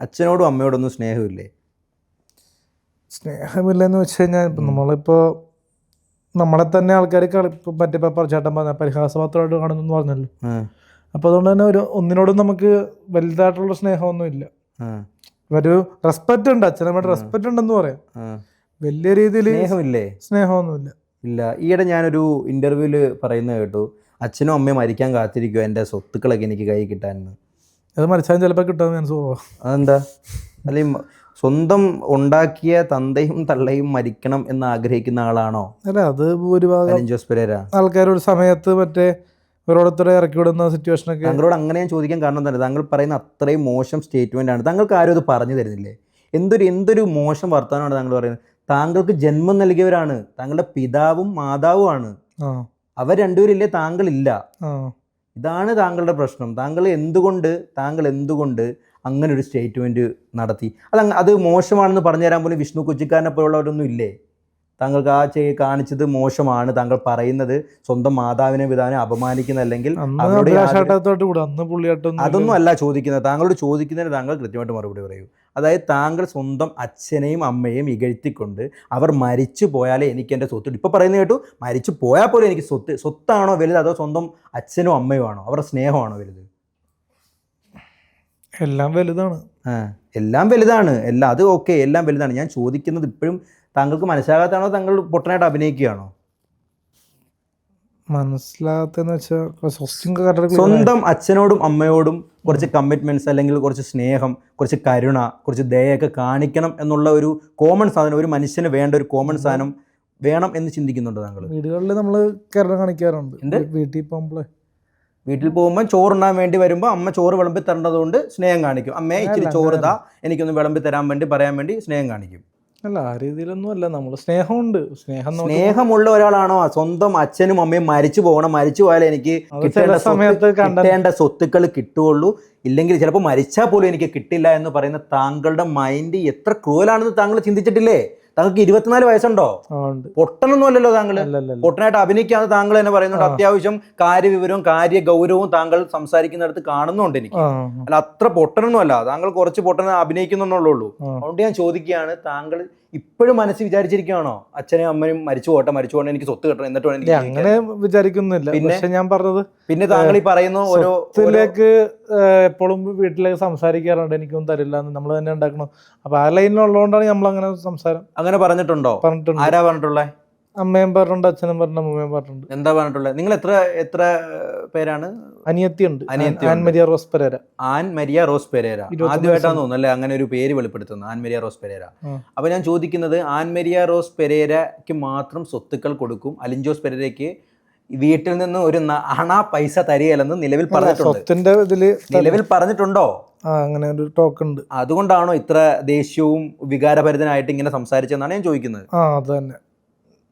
അച്ഛനോടും അമ്മയോടൊന്നും സ്നേഹമില്ലേ? സ്നേഹമില്ലെന്ന് വെച്ച് കഴിഞ്ഞാൽ ഇപ്പം നമ്മളിപ്പോൾ നമ്മളെ തന്നെ ആൾക്കാർ കളി ഇപ്പം മറ്റേ പേപ്പർ ചേട്ടൻ പറഞ്ഞ പരിഹാസപാത്രമായിട്ട് കാണുന്നു പറഞ്ഞല്ലോ. ആ, അപ്പോൾ അതുകൊണ്ട് തന്നെ ഒരു ഒന്നിനോടും നമുക്ക് വലുതായിട്ടുള്ള സ്നേഹമൊന്നും ഇല്ല. ഒരു റെസ്പെക്റ്റ് ഉണ്ട് അച്ഛനമ്മയുടെ റെസ്പെക്റ്റ് ഉണ്ടെന്ന് പറയാം. വലിയ രീതിയിൽ സ്നേഹമില്ലേ? സ്നേഹമൊന്നുമില്ല. ഇല്ല. ഈയിടെ ഞാനൊരു ഇന്റർവ്യൂവിൽ പറയുന്നത് കേട്ടു അച്ഛനും അമ്മയും മരിക്കാൻ കാത്തിരിക്കുക എന്റെ സ്വത്തുക്കളൊക്കെ എനിക്ക് കൈ കിട്ടാനെന്ന് അത് മരിച്ചാൽ ചിലപ്പോൾ കിട്ടുമെന്ന് ഞാൻ സുഖം അതെന്താ? അല്ലെങ്കിൽ സ്വന്തം ഉണ്ടാക്കിയ തന്തയും തള്ളയും മരിക്കണം എന്ന് ആഗ്രഹിക്കുന്ന ആളാണോ? അല്ല അത് ഭൂരിഭാഗം ആൾക്കാരോട് ആൾക്കാർ ഒരു സമയത്ത് മറ്റേ ഓരോരുത്തരെ ഇറക്കി വിടുന്ന സിറ്റുവേഷനൊക്കെ താങ്കളോട് അങ്ങനെ ഞാൻ ചോദിക്കാൻ കാരണം തന്നെ താങ്കൾ പറയുന്ന അത്രയും മോശം സ്റ്റേറ്റ്മെന്റ് ആണ്. താങ്കൾക്ക് ആരും അത് പറഞ്ഞു തരുന്നില്ലേ? എന്തൊരു എന്തൊരു മോശം വർത്തമാനമാണ് താങ്കൾ പറയുന്നത്? താങ്കൾക്ക് ജന്മം നൽകിയവരാണ്. താങ്കളുടെ പിതാവും മാതാവുമാണ്. ആ. അവർ രണ്ടുപേരില്ലേ? താങ്കളില്ല. ഇതാണ് താങ്കളുടെ പ്രശ്നം. താങ്കൾ എന്തുകൊണ്ട് താങ്കൾ എന്തുകൊണ്ട് അങ്ങനെ ഒരു സ്റ്റേറ്റ്മെന്റ് നടത്തി? അത് അത് മോശമാണെന്ന് പറഞ്ഞു തരാൻ പോലും വിഷ്ണു കൊച്ചിക്കാരനെ പോലുള്ളവരൊന്നും ഇല്ലേ? താങ്കൾക്ക് ആ ചെയ് കാണിച്ചത് മോശമാണ്. താങ്കൾ പറയുന്നത് സ്വന്തം മാതാവിനെ പിതാവിനെ അപമാനിക്കുന്ന അല്ലെങ്കിൽ അതൊന്നും അല്ല ചോദിക്കുന്നത്. താങ്കളോട് ചോദിക്കുന്നതിന് താങ്കൾ കൃത്യമായിട്ട് മറുപടി പറയൂ. അതായത് താങ്കൾ സ്വന്തം അച്ഛനെയും അമ്മയെയും ഇകഴ്ത്തിക്കൊണ്ട് അവർ മരിച്ചു പോയാലേ എനിക്ക് എന്റെ സ്വത്ത് ഇപ്പോൾ പറയുന്നത് കേട്ടു മരിച്ചു പോയാൽ പോലും എനിക്ക് സ്വത്ത് സ്വത്താണോ വലുത് അതോ സ്വന്തം അച്ഛനും അമ്മയോ ആണോ? അവരുടെ സ്നേഹമാണോ വലുത്? എല്ലാം വലുതാണ്. എല്ലാം വലുതാണ്. എല്ലാം അത് ഓക്കെ എല്ലാം വലുതാണ്. ഞാൻ ചോദിക്കുന്നത് ഇപ്പോഴും താങ്കൾക്ക് മനസ്സിലാകാത്താണോ താങ്കൾ പൊട്ടനായിട്ട് അഭിനയിക്കുകയാണോ? മനസ്സിലാകത്തെന്ന് വെച്ചാൽ സ്വന്തം അച്ഛനോടും അമ്മയോടും കുറച്ച് കമ്മിറ്റ്മെന്റ്സ് അല്ലെങ്കിൽ കുറച്ച് സ്നേഹം കുറച്ച് കരുണ കുറച്ച് ദയൊക്കെ കാണിക്കണം എന്നുള്ള ഒരു കോമൺ സാധനം ഒരു മനുഷ്യന് വേണ്ട ഒരു കോമൺ സാധനം വേണം എന്ന് ചിന്തിക്കുന്നുണ്ട് താങ്കൾ. വീടുകളിൽ നമ്മൾ കരുണ കാണിക്കാറുണ്ട്. എന്ത്? വീട്ടിൽ പോകുമ്പോഴേ വീട്ടിൽ പോകുമ്പോൾ ചോറുണ്ണാൻ വേണ്ടി വരുമ്പോൾ അമ്മ ചോറ് വിളമ്പി തരേണ്ടതുകൊണ്ട് സ്നേഹം കാണിക്കും. അമ്മയെ ഇച്ചിരി ചോറ് താ എനിക്കൊന്ന് വിളമ്പി തരാൻ വേണ്ടി പറയാൻ വേണ്ടി സ്നേഹം കാണിക്കും. അല്ല ആ രീതിയിലൊന്നും അല്ല. നമ്മൾ സ്നേഹമുണ്ട്. സ്നേഹം നമുക്ക് സ്നേഹമുള്ള ഒരാളാണോ? സ്വന്തം അച്ഛനും അമ്മയും മരിച്ചു പോകണം. മരിച്ചു പോയാലേ എനിക്ക് അത് കിട്ടേണ്ട ചില സമയത്ത് കണ്ട- കിട്ടേണ്ട സ്വത്തുക്കൾ കിട്ടുകയുള്ളൂ. ഇല്ലെങ്കിൽ ചിലപ്പോൾ മരിച്ചാൽ പോലും എനിക്ക് കിട്ടില്ല എന്ന് പറയുന്ന താങ്കളുടെ മൈൻഡ് എത്ര ക്രൂവലാണെന്ന് താങ്കൾ ചിന്തിച്ചിട്ടില്ലേ? താങ്കൾക്ക് ഇരുപത്തിനാല് വയസ്സുണ്ടോ? പൊട്ടനൊന്നും അല്ലല്ലോ താങ്കൾ. പൊട്ടനായിട്ട് അഭിനയിക്കാതെ താങ്കൾ തന്നെ പറയുന്നുണ്ട്. അത്യാവശ്യം കാര്യവിവരവും കാര്യ ഗൗരവവും താങ്കൾ സംസാരിക്കുന്നിടത്ത് കാണുന്നുണ്ട് എനിക്ക്. അല്ല അത്ര പൊട്ടനൊന്നും അല്ല. താങ്കൾ കുറച്ച് പൊട്ടന അഭിനയിക്കുന്നുള്ളൂ. അതുകൊണ്ട് ഞാൻ ചോദിക്കുകയാണ് താങ്കൾ ഇപ്പോഴും മനസ്സ് വിചാരിച്ചിരിക്കുകയാണോ അച്ഛനും അമ്മയും മരിച്ചു പോട്ടെ മരിച്ചു പോകണം എനിക്ക് സ്വത്ത് കിട്ടണം എന്നിട്ട് വേണം എനിക്ക് അങ്ങനെ വിചാരിക്കുന്നില്ല? പക്ഷെ ഞാൻ പറഞ്ഞത് പിന്നെ താങ്കൾ ഈ പറയുന്ന ഓരോ ഓരോ- സ്വത്തിലേക്ക് എപ്പോഴും വീട്ടിലേക്ക് സംസാരിക്കാറുണ്ട്. എനിക്കൊന്നും തരില്ല നമ്മൾ തന്നെ ഉണ്ടാക്കണം. അപ്പൊ ആ ലൈനിലുള്ളതുകൊണ്ടാണ് നമ്മൾ അങ്ങനെ സംസാരം അങ്ങനെ പറഞ്ഞിട്ടുണ്ടോ? പറഞ്ഞിട്ടുണ്ട്. ആരാ പറഞ്ഞിട്ടുള്ളത് അമ്മയും പറഞ്ഞിട്ടുണ്ട് അച്ഛനും പറഞ്ഞിട്ടുണ്ട് അമ്മയും പറഞ്ഞിട്ടുണ്ട്. എന്താ പറഞ്ഞിട്ടുള്ളത് നിങ്ങൾ എത്ര എത്ര പേരാണ്? അനിയത്തിയുണ്ട്. ആൻ മരിയ റോസ് പെരേര. ആൻ മരിയ റോസ് പെരേര. ആദ്യമായിട്ടാന്ന് തോന്നുന്നു അല്ലേ അങ്ങനെ ഒരു പേര് വെളിപ്പെടുത്തുന്നത്. ആൻ മരിയ റോസ് പെരേര. അപ്പൊ ഞാൻ ചോദിക്കുന്നത് ആൻ മരിയ റോസ് പെരേരയ്ക്ക് മാത്രം സ്വത്തുക്കൾ കൊടുക്കും? അലിൻജോസ് പെരേരയ്ക്ക് വീട്ടിൽ നിന്ന് ഒരു അണ പൈസ തരികയില്ലെന്ന് നിലവിൽ പറഞ്ഞിട്ടുണ്ട്. ഇതിൽ നിലവിൽ പറഞ്ഞിട്ടുണ്ടോ? അങ്ങനെ ഒരു ടോക്ക് ഉണ്ട്. അതുകൊണ്ടാണോ ഇത്ര ദേഷ്യവും വികാരഭരിതനായിട്ട് ഇങ്ങനെ സംസാരിച്ചതെന്നാണ് ഞാൻ ചോദിക്കുന്നത്. ആ അത് തന്നെ.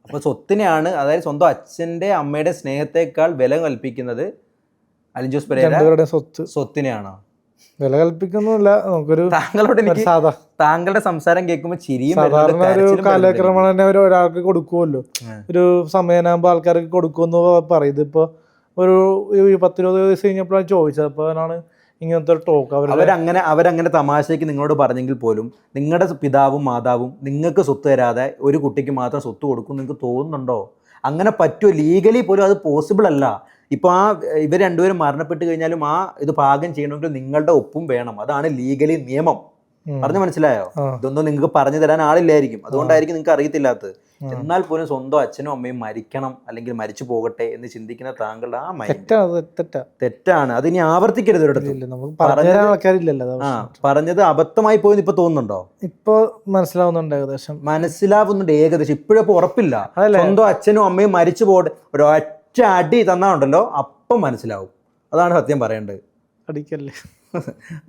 അപ്പോൾ സ്വത്തിനെയാണ് അതായത് സ്വന്തം അച്ഛന്റെ അമ്മയുടെ സ്നേഹത്തെക്കാൾ വില കൽപ്പിക്കുന്നത് പെരേര രണ്ടുപേരുടെ സ്വത്ത്. സ്വത്തിനെയാണോ? വില കൽപ്പിക്കുന്നില്ല നമുക്കൊരു താങ്കളോട് ഒരു എനിക്ക് സാധാ താങ്കളുടെ സംസാരം കേൾക്കുമ്പോൾ ചിരിയും സാധാരണ ഒരു കരച്ചിലും തന്നെ ഒരു ഒരാൾക്ക് കൊടുക്കുമല്ലോ. ഒരു സമയനാകുമ്പോൾ ആൾക്കാർക്ക് കൊടുക്കുമെന്ന് പറയും. ഇതിപ്പോ ഒരു ഈ പത്തിരുപത് വയസ്സ് കഴിഞ്ഞപ്പോഴാണ് ചോദിച്ചത്. അപ്പോൾ അവനാണ് ഇങ്ങനത്തെ ടോക്ക് അവർ അവരങ്ങനെ അവരങ്ങനെ തമാശയ്ക്ക് നിങ്ങളോട് പറഞ്ഞെങ്കിൽ പോലും നിങ്ങളുടെ പിതാവും മാതാവും നിങ്ങൾക്ക് സ്വത്ത് തരാതെ ഒരു കുട്ടിക്ക് മാത്രം സ്വത്ത് കൊടുക്കും നിങ്ങൾക്ക് തോന്നുന്നുണ്ടോ? അങ്ങനെ പറ്റുമോ? ലീഗലി പോലും അത് പോസിബിൾ അല്ല. ഇപ്പോൾ ആ ഇവർ രണ്ടുപേരും മരണപ്പെട്ട് കഴിഞ്ഞാലും ആ ഇത് പാകം ചെയ്യണമെങ്കിൽ നിങ്ങളുടെ ഒപ്പും വേണം. അതാണ് ലീഗലി നിയമം. പറഞ്ഞു മനസ്സിലായോ? ഇതൊന്നും നിങ്ങൾക്ക് പറഞ്ഞു തരാൻ ആളില്ലായിരിക്കും. അതുകൊണ്ടായിരിക്കും നിങ്ങൾക്ക് അറിയത്തില്ലാത്തത്. എന്നാൽ പോലും സ്വന്തം അച്ഛനും അമ്മയും മരിക്കണം അല്ലെങ്കിൽ മരിച്ചു പോകട്ടെ എന്ന് ചിന്തിക്കുന്ന താങ്കളുടെ ആ തെറ്റാണ്. അത് അതിനി ആവർത്തിക്കരുത് ഒരിടത്തും. ആ പറഞ്ഞത് അബദ്ധമായി പോയെന്ന് ഇപ്പൊ തോന്നുന്നുണ്ടോ? ഇപ്പൊ മനസ്സിലാവുന്നുണ്ട് ഏകദേശം. മനസ്സിലാവുന്നുണ്ട് ഏകദേശം. ഇപ്പോഴപ്പോ ഉറപ്പില്ല. സ്വന്തം അച്ഛനും അമ്മയും മരിച്ചു പോകട്ടെ. ഒരൊറ്റ അടി തന്നാണ്ടല്ലോ അപ്പം മനസ്സിലാവും. അതാണ് സത്യം പറയേണ്ടത്. അടിക്കല്ലേ?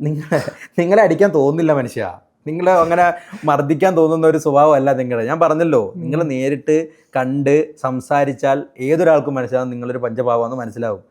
നിങ്ങളെ നിങ്ങളെ അടിക്കാൻ തോന്നുന്നില്ല മനുഷ്യ. നിങ്ങൾ അങ്ങനെ മർദ്ദിക്കാൻ തോന്നുന്ന ഒരു സ്വഭാവമല്ല നിങ്ങളുടെ ഞാൻ പറഞ്ഞല്ലോ നിങ്ങൾ നേരിട്ട് കണ്ട് സംസാരിച്ചാൽ ഏതൊരാൾക്കും മനസ്സിലാവും നിങ്ങളൊരു പഞ്ചഭാവമെന്ന് മനസ്സിലാവും.